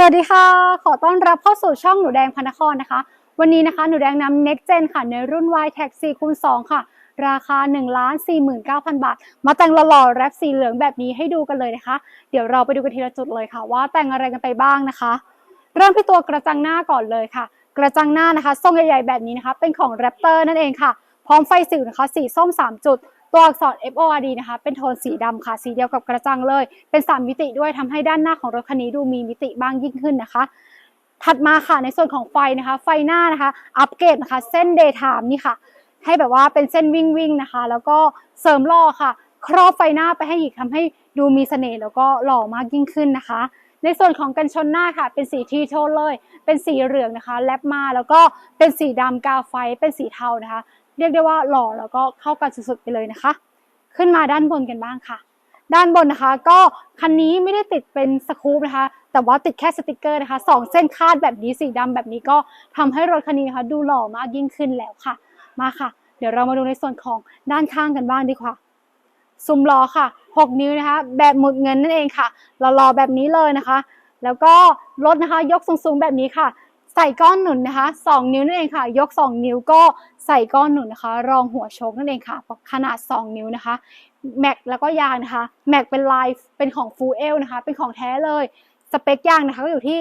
สวัสดีค่ะ ขอต้อนรับเข้าสู่ช่องหนูแดงพนครนะคะ วันนี้นะคะหนูแดงนำ Next Gen ค่ะ ในรุ่น y t e c 4คูณ2ค่ะ ราคา 1 4 9 0 0 0 บาท มาแต่งหล่อๆแรปสีเหลืองแบบนี้ให้ดูกันเลยนะคะ เดี๋ยวเราไปดูกันทีละจุดเลยค่ะ ว่าแต่งอะไรกันไปบ้างนะคะ เริ่มที่ตัวกระจังหน้าก่อนเลยค่ะ กระจังหน้านะคะทรงใหญ่ๆแบบนี้นะคะ เป็นของ Raptor นั่นเองค่ะ พร้อมไฟสิวนะคะ สีส้ม 3 จุด ตัวอักษร FORD นะคะ เป็นโทนสีดำค่ะ สีเดียวกับกระจังเลย เป็น 3 มิติด้วยทำให้ด้านหน้าของรถคันนี้ดูมีมิติบ้างยิ่งขึ้นนะคะ ถัดมาค่ะในส่วนของไฟนะคะ ไฟหน้านะคะ อัปเกรดนะคะ เส้น daytime นี่ค่ะ ให้แบบว่าเป็นเส้นวิ่งวิ่งๆนะคะ แล้วก็เสริมล่อค่ะ ครอบไฟหน้าไปให้อีกทำให้ดูมีเสน่ห์แล้วก็หล่อมากยิ่งขึ้นนะคะในส่วนของกันชนหน้าค่ะ เป็นสีทีโทนเลย เป็นสีเหลืองนะคะ แลบมาแล้วก็เป็นสีดำกาไฟเป็นสีเทานะคะ เรียกได้ว่าหล่อแล้วก็เข้ากันสุดๆไปเลยนะคะ ขึ้นมาด้านบนกันบ้างค่ะ ด้านบนนะคะ ก็คันนี้ไม่ได้ติดเป็นสกู๊ปนะคะ แต่ว่าติดแค่สติกเกอร์นะคะสองเส้นคาดแบบนี้สีดำแบบนี้ก็ทำให้รถคันนี้นะคะ ดูหล่อมากยิ่งขึ้นแล้วค่ะ มาค่ะ เดี๋ยวเรามาดูในส่วนของด้านข้างกันบ้างดีกว่าซุ้มล้อค่ะ 6 นิ้วนะคะ แบบหมุดเงินนั่นเองค่ะหล่อๆแบบนี้เลยนะคะ แล้วก็รถนะคะ ยกสูงๆแบบนี้ค่ะ ใส่ก้อนหนุนนะคะ 2 นิ้วนั่นเองค่ะ ยก 2 นิ้วก็ใส่ก้อนหนุนนะคะ รองหัวโชคนั่นเองค่ะ ขนาด 2 นิ้วนะคะแม็กแล้วก็ยางนะคะแม็กเป็นลายเป็นของฟูเอลนะคะ เป็นของแท้เลยสเปคยางนะคะก็อยู่ที่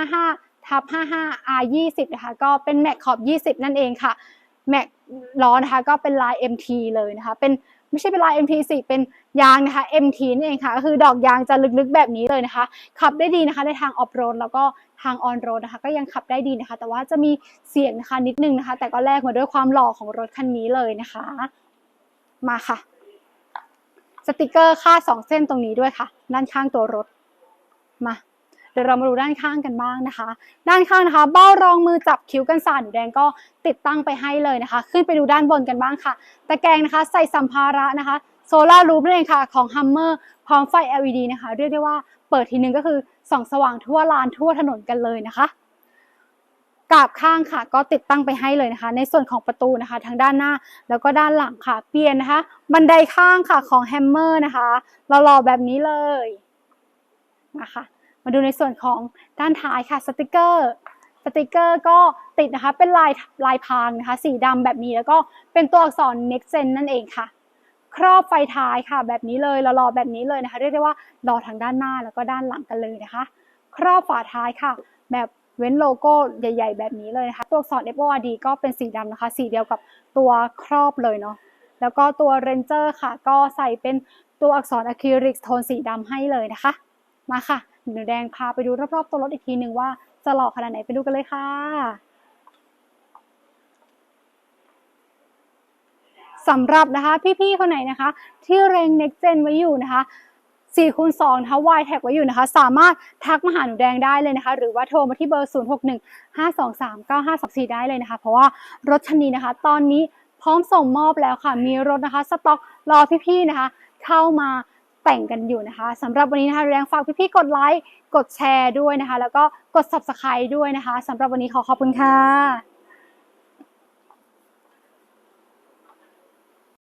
255ทับ55 R 20นะคะก็เป็นแม็กขอบ 20 นั่นเองค่ะแม็กล้อนะคะก็เป็นลาย MT เลยนะคะเป็น ไม่ใช่เป็นลาย MT สิเป็นยางนะคะ MT นั่เองค่ะก็คือดอกยางจะลึกๆแบบนี้เลยนะคะ ขับได้ดีนะคะในทางออฟโรดแล้วก็ทางออนโรดนะคะ ก็ยังขับได้ดีนะคะ แต่ว่าจะมีเสียงนะคะนิดนึงนะคะ แต่ก็แลกมาด้วยความหล่อของรถคันนี้เลยนะคะ มาค่ะ สติกเกอร์ค่าดสองเส้นตรงนี้ด้วยค่ะด้านข้างตัวรถมา เดี๋ยวเรามาดูด้านข้างกันบ้างนะคะ ด้านข้างนะคะ เบ้ารองมือจับคิ้วกันสาดหนูแดงก็ติดตั้งไปให้เลยนะคะ ขึ้นไปดูด้านบนกันบ้างค่ะ ตะแกรงนะคะ ใส่สัมภาระนะคะโซลารูปนั่นเองค่ะของ Hummer พร้อมไฟ LED นะคะ เรียกได้ว่าเปิดทีนึงก็คือส่องสว่างทั่วลานทั่วถนนกันเลยนะคะกาบข้างค่ะ ก็ติดตั้งไปให้เลยนะคะ ในส่วนของประตูนะคะ ทางด้านหน้าแล้วก็ด้านหลังค่ะ เปลี่ยนนะคะ บันไดข้างค่ะของ Hammer นะคะหล่อๆแบบนี้เลยนะคะ มาดูในส่วนของด้านท้ายค่ะสติกเกอร์สติกเกอร์ก็ติดนะคะเป็นลายลายพรางนะคะ สีดำแบบนี้แล้วก็เป็นตัวอักษร next gen นั่นเองค่ะ ครอบไฟท้ายค่ะ แบบนี้เลยหล่อๆแบบนี้เลยนะคะ เรียกได้ว่าหล่อทางด้านหน้าแล้วก็ด้านหลังกันเลยนะคะ ครอบฝาท้ายค่ะ แบบเว้นโลโก้ใหญ่ ๆ แบบนี้เลยนะคะ ตัวอักษร FORD ก็เป็นสีดำนะคะ สีเดียวกับตัวครอบเลยเนาะแล้วก็ตัว Ranger ค่ะ ก็ใส่เป็นตัวอักษรอะคริลิกโทนสีดำให้เลยนะคะ มาค่ะ หนูแดงพาไปดูรอบๆตัวรถอีกทีหนึ่งว่าจะหล่อขนาดไหนไปดูกันเลยค่ะสำหรับนะคะพี่ๆคนไหนนะคะ ที่เร็ง Next Gen ไว้อยู่นะคะ4คูณ2นะคะ Y Tag ไว้อยู่นะคะ สามารถทักมาหาหนูแดงได้เลยนะคะ หรือว่าโทรมาที่เบอร์ 0615239524 ได้เลยนะคะ เพราะว่ารถคันนี้นะคะ ตอนนี้พร้อมส่งมอบแล้วค่ะ มีรถนะคะ สต็อกรอพี่ๆนะคะ เข้ามา แต่งกันอยู่นะคะสำหรับวันนี้นะคะแรงฝากพี่ๆกดไลค์กดแชร์ด้วยนะคะ แล้วก็กด Subscribe ด้วยนะคะสำหรับวันนี้ขอขอบคุณค่ะ